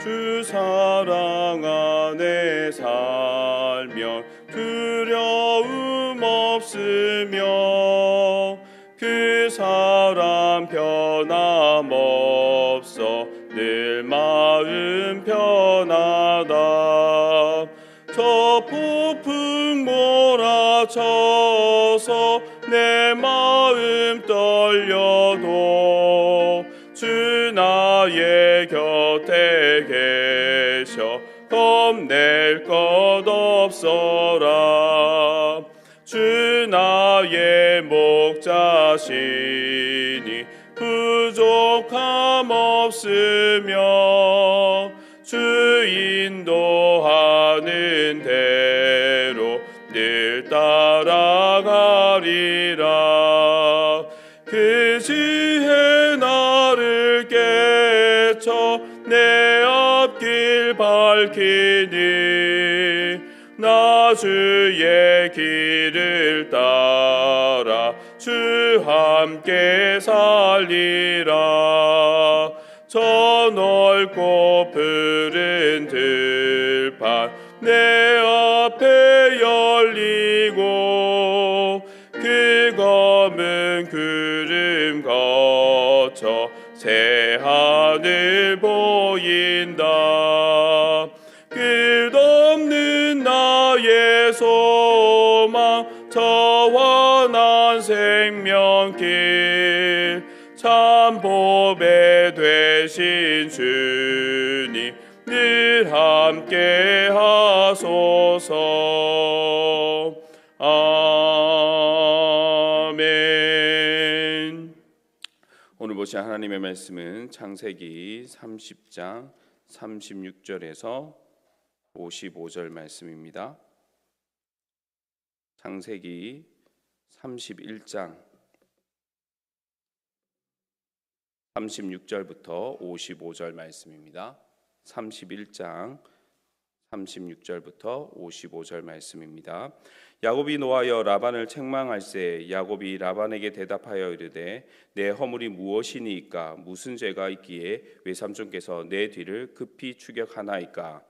주 사랑 안에 살면 두려움 없으며 그 사람 변함없어 늘 마음 편하다. 저 폭풍 몰아쳐서 내 마음 떨려 없어라. 주 나의 목자시니 부족함 없으며 주 인도하는 대로 늘 따라가리라. 그 지혜 나를 깨쳐 내 앞길 밝히니 나 주의 길을 따라 주 함께 살리라. 저 넓고 푸른 들판 내 앞에 열리고 그 검은 구름 거쳐 새 하늘 보인 저 원한 생명길 참 보배 되신 주님 늘 함께 하소서 아멘 오늘 보신 하나님의 말씀은 창세기 30장 36절에서 55절 말씀입니다. 창세기 31장 36절부터 55절 말씀입니다. 31장 36절부터 55절 말씀입니다. 야곱이 노하여 라반을 책망할세 야곱이 라반에게 대답하여 이르되 내 허물이 무엇이니이까 무슨 죄가 있기에 외삼촌께서 내 뒤를 급히 추격하나이까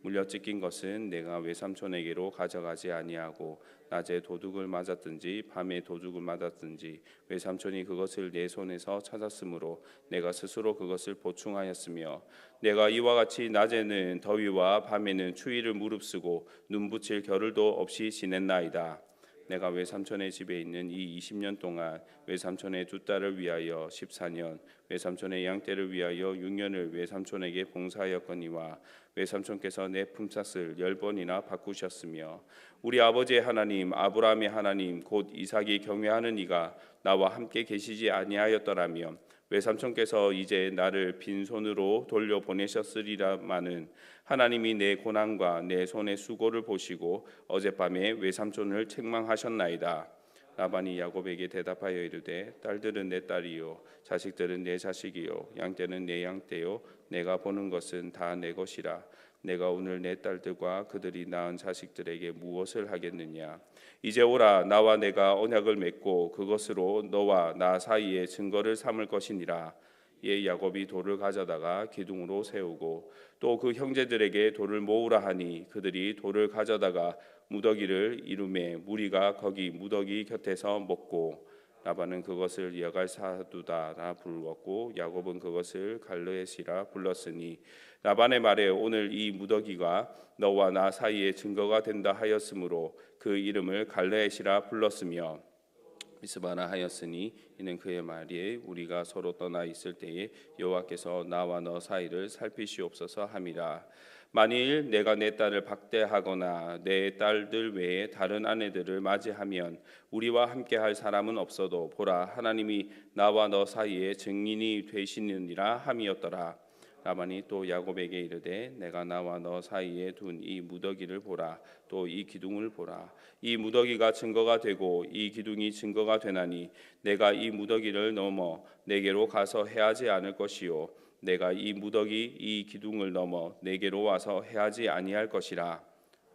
물려 찢긴 것은 내가 외삼촌에게로 가져가지 아니하고 낮에 도둑을 맞았든지 밤에 도둑을 맞았든지 외삼촌이 그것을 내 손에서 찾았으므로 내가 스스로 그것을 보충하였으며 내가 이와 같이 낮에는 더위와 밤에는 추위를 무릅쓰고 눈 붙일 겨를도 없이 지냈나이다. 내가 외삼촌의 집에 있는 이 20년 동안 외삼촌의 두 딸을 위하여 14년, 외삼촌의 양떼를 위하여 6년을 외삼촌에게 봉사하였거니와 외삼촌께서 내 품삯을 열 번이나 바꾸셨으며 우리 아버지의 하나님 아브라함의 하나님 곧 이삭이 경외하는 이가 나와 함께 계시지 아니하였더라면 외삼촌께서 이제 나를 빈손으로 돌려 보내셨으리라마는 하나님이 내 고난과 내 손의 수고를 보시고 어젯밤에 외삼촌을 책망하셨나이다. 라반이 야곱에게 대답하여 이르되 딸들은 내 딸이요 자식들은 내 자식이요 양떼는 내 양떼요 내가 보는 것은 다 내 것이라 내가 오늘 내 딸들과 그들이 낳은 자식들에게 무엇을 하겠느냐? 이제 오라 나와 내가 언약을 맺고 그것으로 너와 나 사이에 증거를 삼을 것이니라. 예 야곱이 돌을 가져다가 기둥으로 세우고 또 그 형제들에게 돌을 모으라 하니 그들이 돌을 가져다가 무더기를 이루매 무리가 거기 무더기 곁에서 먹고 라반은 그것을 여갈 사두다라 불렀고 야곱은 그것을 갈르엣이라 불렀으니 라반의 말에 오늘 이 무더기가 너와 나 사이에 증거가 된다 하였으므로 그 이름을 갈르엣이라 불렀으며 미스바나 하였으니 이는 그의 말이 우리가 서로 떠나 있을 때에 여호와께서 나와 너 사이를 살피시옵소서 함이라 만일 내가 내 딸을 박대하거나 내 딸들 외에 다른 아내들을 맞이하면 우리와 함께 할 사람은 없어도 보라 하나님이 나와 너 사이에 증인이 되시느니라 함이었더라. 라반이 또 야곱에게 이르되 내가 나와 너 사이에 둔 이 무더기를 보라 또 이 기둥을 보라. 이 무더기가 증거가 되고 이 기둥이 증거가 되나니 내가 이 무더기를 넘어 내게로 가서 해하지 않을 것이요 내가 이 무더기 이 기둥을 넘어 내게로 와서 해하지 아니할 것이라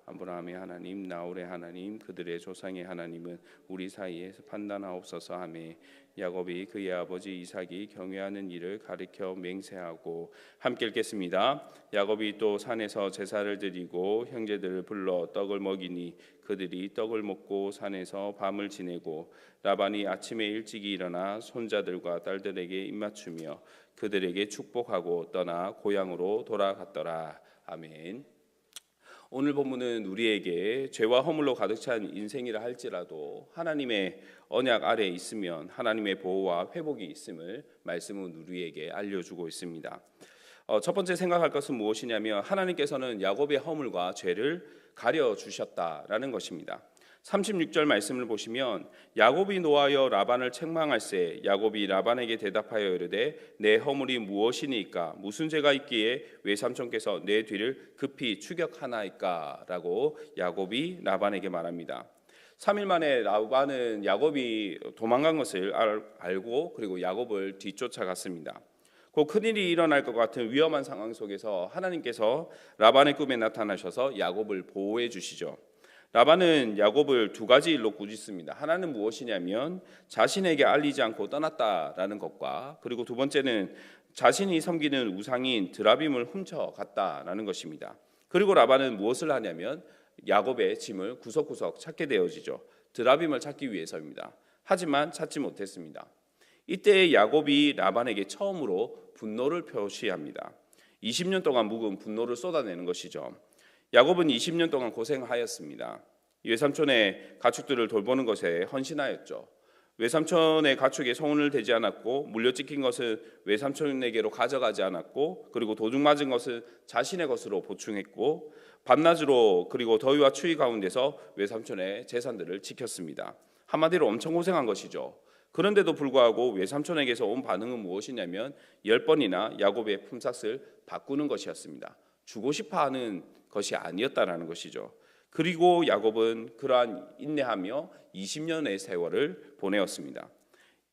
아브라함의 하나님 나홀의 하나님 그들의 조상의 하나님은 우리 사이에서 판단하옵소서 하매 야곱이 그의 아버지 이삭이 경외하는 일을 가리켜 맹세하고 함께 읽겠습니다. 야곱이 또 산에서 제사를 드리고 형제들을 불러 떡을 먹이니 그들이 떡을 먹고 산에서 밤을 지내고 라반이 아침에 일찍이 일어나 손자들과 딸들에게 입맞추며 그들에게 축복하고 떠나 고향으로 돌아갔더라. 아멘. 오늘 본문은 우리에게 죄와 허물로 가득 찬 인생이라 할지라도 하나님의 언약 아래에 있으면 하나님의 보호와 회복이 있음을 말씀은 우리에게 알려주고 있습니다. 어, 첫 번째 생각할 것은 무엇이냐면 하나님께서는 야곱의 허물과 죄를 가려 주셨다라는 것입니다. 36절 말씀을 보시면 야곱이 노하여 라반을 책망할세 야곱이 라반에게 대답하여 이르되 내 허물이 무엇이니까 무슨 죄가 있기에 외삼촌께서 내 뒤를 급히 추격하나이까라고 야곱이 라반에게 말합니다. 3일 만에 라반은 야곱이 도망간 것을 알고 그리고 야곱을 뒤쫓아갔습니다. 그 큰일이 일어날 것 같은 위험한 상황 속에서 하나님께서 라반의 꿈에 나타나셔서 야곱을 보호해 주시죠. 라반은 야곱을 두 가지 일로 꾸짖습니다. 하나는 무엇이냐면 자신에게 알리지 않고 떠났다라는 것과 그리고 두 번째는 자신이 섬기는 우상인 드라빔을 훔쳐 갔다라는 것입니다. 그리고 라반은 무엇을 하냐면 야곱의 짐을 구석구석 찾게 되어지죠. 드라빔을 찾기 위해서입니다. 하지만 찾지 못했습니다. 이때 야곱이 라반에게 처음으로 분노를 표시합니다. 20년 동안 묵은 분노를 쏟아내는 것이죠. 야곱은 20년 동안 고생하였습니다. 외삼촌의 가축들을 돌보는 것에 헌신하였죠. 외삼촌의 가축에 소원을 대지 않았고 물려찍힌 것은 외삼촌에게로 가져가지 않았고 그리고 도둑 맞은 것은 자신의 것으로 보충했고 밤낮으로 그리고 더위와 추위 가운데서 외삼촌의 재산들을 지켰습니다. 한마디로 엄청 고생한 것이죠. 그런데도 불구하고 외삼촌에게서 온 반응은 무엇이냐면 열 번이나 야곱의 품삯을 바꾸는 것이었습니다. 주고 싶어하는 것이 아니었다라는 것이죠. 그리고 야곱은 그러한 인내하며 20년의 세월을 보내었습니다.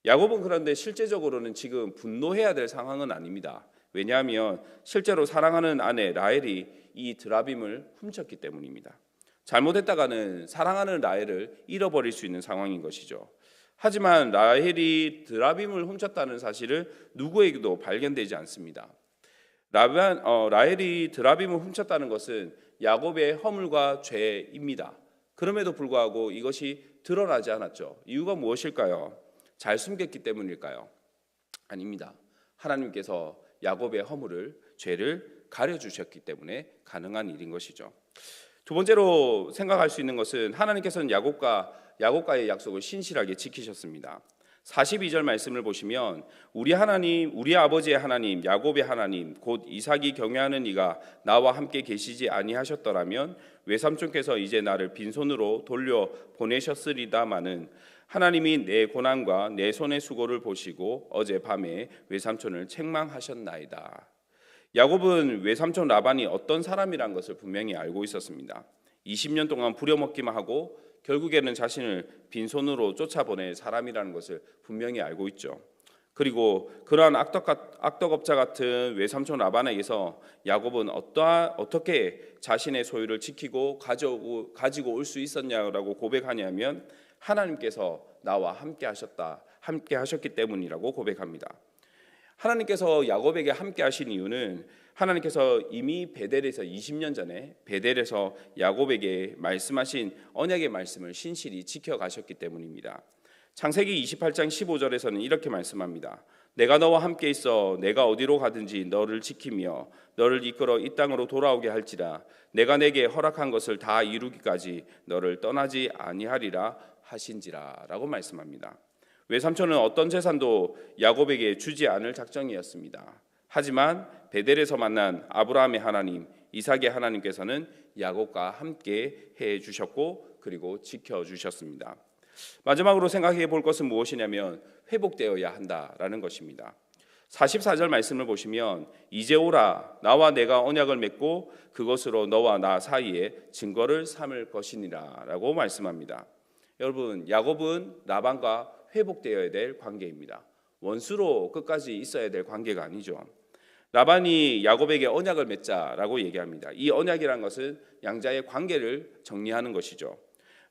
야곱은 그런데 실제적으로는 지금 분노해야 될 상황은 아닙니다. 왜냐하면 실제로 사랑하는 아내 라헬이 이 드라빔을 훔쳤기 때문입니다. 잘못했다가는 사랑하는 라헬을 잃어버릴 수 있는 상황인 것이죠. 하지만 라헬이 드라빔을 훔쳤다는 사실을 누구에게도 발견되지 않습니다. 라반, 어, 라헬이 드라빔을 훔쳤다는 것은 야곱의 허물과 죄입니다. 그럼에도 불구하고 이것이 드러나지 않았죠. 이유가 무엇일까요? 잘 숨겼기 때문일까요? 아닙니다. 하나님께서 야곱의 허물을 죄를 가려 주셨기 때문에 가능한 일인 것이죠. 두 번째로 생각할 수 있는 것은 하나님께서는 야곱과 야곱과의 약속을 신실하게 지키셨습니다. 42절 말씀을 보시면 우리 하나님 우리 아버지의 하나님 야곱의 하나님 곧 이삭이 경외하는 이가 나와 함께 계시지 아니하셨더라면 외삼촌께서 이제 나를 빈손으로 돌려 보내셨으리다마는 하나님이 내 고난과 내 손의 수고를 보시고 어제 밤에 외삼촌을 책망하셨나이다. 야곱은 외삼촌 라반이 어떤 사람이란 것을 분명히 알고 있었습니다. 20년 동안 부려먹기만 하고 결국에는 자신을 빈손으로 쫓아보낼 사람이라는 것을 분명히 알고 있죠. 그리고 그러한 악덕, 악덕업자 같은 외삼촌 라반에게서 야곱은 어떠하, 어떻게 자신의 소유를 지키고 가져오고, 가지고 올 수 있었냐라고 고백하냐면 하나님께서 나와 함께 하셨다. 함께 하셨기 때문이라고 고백합니다. 하나님께서 야곱에게 함께 하신 이유는 하나님께서 이미 베델에서 20년 전에 베델에서 야곱에게 말씀하신 언약의 말씀을 신실히 지켜 가셨기 때문입니다. 창세기 28장 15절에서는 이렇게 말씀합니다. 내가 너와 함께 있어 내가 어디로 가든지 너를 지키며 너를 이끌어 이 땅으로 돌아오게 할지라 내가 내게 허락한 것을 다 이루기까지 너를 떠나지 아니하리라 하신지라라고 말씀합니다. 외삼촌은 어떤 재산도 야곱에게 주지 않을 작정이었습니다. 하지만 베델에서 만난 아브라함의 하나님, 이삭의 하나님께서는 야곱과 함께 해 주셨고 그리고 지켜 주셨습니다. 마지막으로 생각해 볼 것은 무엇이냐면 회복되어야 한다라는 것입니다. 44절 말씀을 보시면 이제 오라 나와 내가 언약을 맺고 그것으로 너와 나 사이에 증거를 삼을 것이니라라고 말씀합니다. 여러분 야곱은 라반과 회복되어야 될 관계입니다. 원수로 끝까지 있어야 될 관계가 아니죠. 라반이 야곱에게 언약을 맺자라고 얘기합니다. 이 언약이란 것은 양자의 관계를 정리하는 것이죠.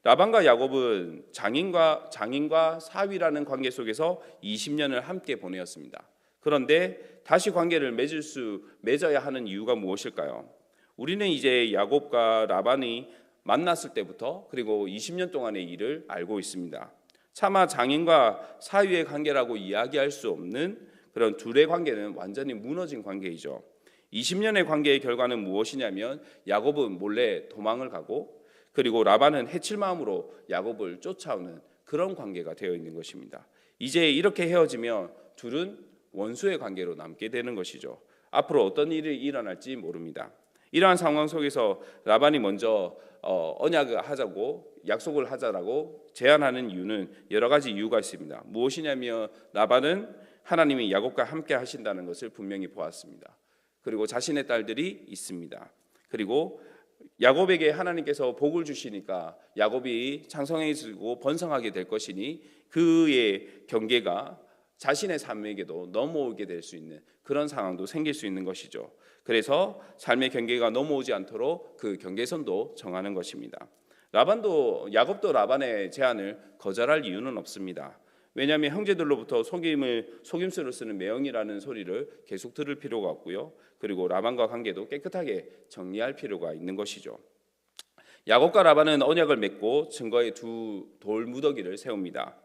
라반과 야곱은 장인과 장인과 사위라는 관계 속에서 20년을 함께 보내었습니다. 그런데 다시 관계를 맺을 수 맺어야 하는 이유가 무엇일까요? 우리는 이제 야곱과 라반이 만났을 때부터 그리고 20년 동안의 일을 알고 있습니다. 차마 장인과 사위의 관계라고 이야기할 수 없는 그런 둘의 관계는 완전히 무너진 관계이죠. 20년의 관계의 결과는 무엇이냐면 야곱은 몰래 도망을 가고 그리고 라반은 해칠 마음으로 야곱을 쫓아오는 그런 관계가 되어 있는 것입니다. 이제 이렇게 헤어지면 둘은 원수의 관계로 남게 되는 것이죠. 앞으로 어떤 일이 일어날지 모릅니다. 이러한 상황 속에서 라반이 먼저 어, 언약을 하자고 약속을 하자라고 제안하는 이유는 여러 가지 이유가 있습니다. 무엇이냐면 라반은 하나님이 야곱과 함께 하신다는 것을 분명히 보았습니다. 그리고 자신의 딸들이 있습니다. 그리고 야곱에게 하나님께서 복을 주시니까 야곱이 창성해지고 번성하게 될 것이니 그의 경계가 자신의 삶에게도 넘어오게 될 수 있는 그런 상황도 생길 수 있는 것이죠. 그래서 삶의 경계가 넘어오지 않도록 그 경계선도 정하는 것입니다. 라반도 야곱도 라반의 제안을 거절할 이유는 없습니다. 왜냐하면 형제들로부터 속임을 속임수를 쓰는 매형이라는 소리를 계속 들을 필요가 없고요. 그리고 라반과 관계도 깨끗하게 정리할 필요가 있는 것이죠. 야곱과 라반은 언약을 맺고 증거의 두 돌 무더기를 세웁니다.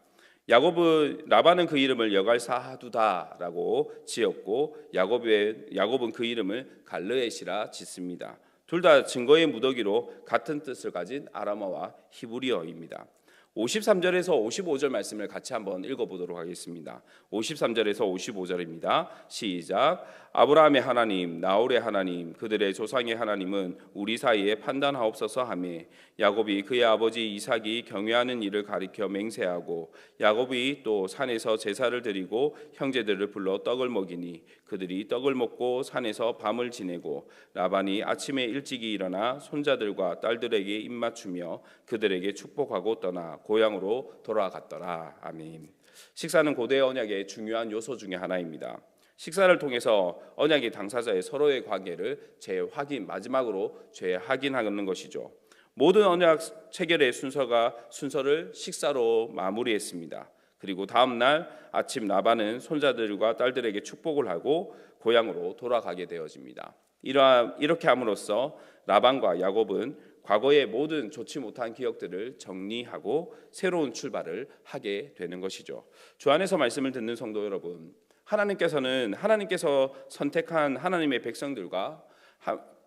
야곱은 라반은 그 이름을 여갈사하두다라고 지었고 야곱의 야곱은 그 이름을 갈르엣이라 짓습니다. 둘 다 증거의 무더기로 같은 뜻을 가진 아람어와 히브리어입니다. 53절에서 55절 말씀을 같이 한번 읽어보도록 하겠습니다. 53절에서 55절입니다. 시작. 아브라함의 하나님, 나홀의 하나님, 그들의 조상의 하나님은 우리 사이에 판단하옵소서 하매 야곱이 그의 아버지 이삭이 경외하는 일을 가리켜 맹세하고 야곱이 또 산에서 제사를 드리고 형제들을 불러 떡을 먹이니 그들이 떡을 먹고 산에서 밤을 지내고 라반이 아침에 일찍이 일어나 손자들과 딸들에게 입맞추며 그들에게 축복하고 떠나 고향으로 돌아갔더라. 아멘. 식사는 고대 언약의 중요한 요소 중의 하나입니다. 식사를 통해서 언약의 당사자의 서로의 관계를 재확인 마지막으로 재확인하는 것이죠. 모든 언약 체결의 순서가 순서를 식사로 마무리했습니다. 그리고 다음 날 아침 나반은 손자들과 딸들에게 축복을 하고 고향으로 돌아가게 되어집니다. 이렇게 함으로써 라반과 야곱은 과거의 모든 좋지 못한 기억들을 정리하고 새로운 출발을 하게 되는 것이죠. 주 안에서 말씀을 듣는 성도 여러분, 하나님께서는 하나님께서 선택한 하나님의 백성들과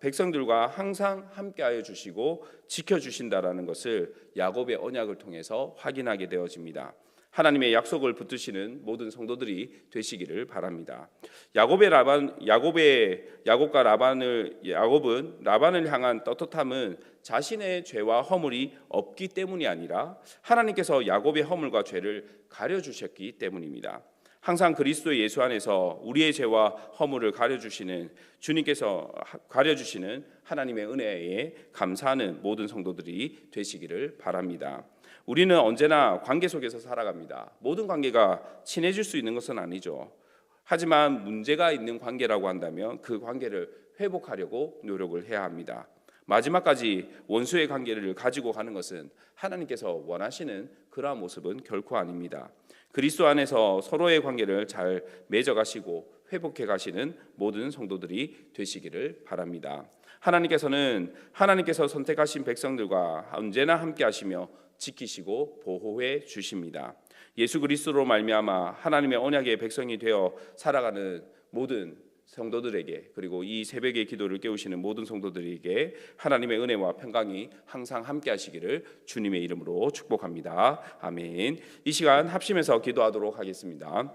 백성들과 항상 함께하여 주시고 지켜 주신다라는 것을 야곱의 언약을 통해서 확인하게 되어집니다. 하나님의 약속을 붙드시는 모든 성도들이 되시기를 바랍니다. 야곱의 라반 야곱의 야곱과 라반을 야곱은 라반을 향한 떳떳함은 자신의 죄와 허물이 없기 때문이 아니라 하나님께서 야곱의 허물과 죄를 가려 주셨기 때문입니다. 항상 그리스도 예수 안에서 우리의 죄와 허물을 가려 주시는 주님께서 하- 가려 주시는 하나님의 은혜에 감사하는 모든 성도들이 되시기를 바랍니다. 우리는 언제나 관계 속에서 살아갑니다. 모든 관계가 친해질 수 있는 것은 아니죠. 하지만 문제가 있는 관계라고 한다면 그 관계를 회복하려고 노력을 해야 합니다. 마지막까지 원수의 관계를 가지고 가는 것은 하나님께서 원하시는 그러한 모습은 결코 아닙니다. 그리스도 안에서 서로의 관계를 잘 맺어 가시고 회복해 가시는 모든 성도들이 되시기를 바랍니다. 하나님께서는 하나님께서 선택하신 백성들과 언제나 함께 하시며 지키시고 보호해 주십니다. 예수 그리스도로 말미암아 하나님의 언약의 백성이 되어 살아가는 모든 성도들에게 그리고 이 새벽의 기도를 깨우시는 모든 성도들에게 하나님의 은혜와 평강이 항상 함께 하시기를 주님의 이름으로 축복합니다. 아멘. 이 시간 합심해서 기도하도록 하겠습니다.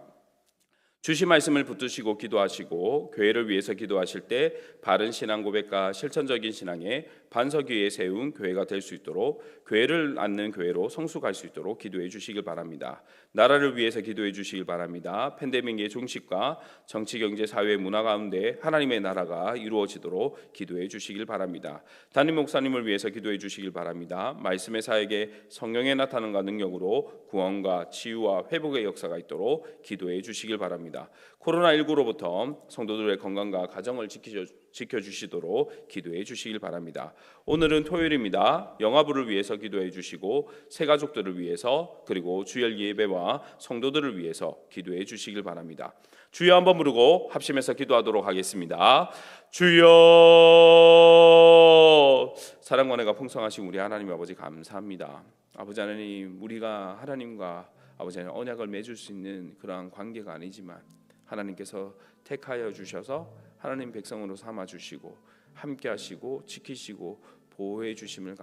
주신 말씀을 붙드시고 기도하시고 교회를 위해서 기도하실 때 바른 신앙 고백과 실천적인 신앙의 반석 위에 세운 교회가 될 수 있도록 교회를 낳는 교회로 성숙할 수 있도록 기도해 주시길 바랍니다. 나라를 위해서 기도해 주시길 바랍니다. 팬데믹의 종식과 정치, 경제, 사회, 문화 가운데 하나님의 나라가 이루어지도록 기도해 주시길 바랍니다. 담임 목사님을 위해서 기도해 주시길 바랍니다. 말씀의 사역에 성령의 나타남과 능력으로 구원과 치유와 회복의 역사가 있도록 기도해 주시길 바랍니다. 코로나 19로부터 성도들의 건강과 가정을 지키셔, 지켜주시도록 기도해 주시길 바랍니다. 오늘은 토요일입니다. 영화부를 위해서 기도해 주시고 새 가족들을 위해서 그리고 주일 예배와 성도들을 위해서 기도해 주시길 바랍니다. 주여 한번 부르고 합심해서 기도하도록 하겠습니다. 주여 사랑과 은혜가 풍성하신 우리 하나님 아버지 감사합니다. 아버지 하나님 우리가 하나님과 아버지 하나님 언약을 맺을 수 있는 그러한 관계가 아니지만 하나님께서 택하여 주셔서 하나님 백성으로 삼아 주시고 함께 하시고 지키시고 보호해 주심을 감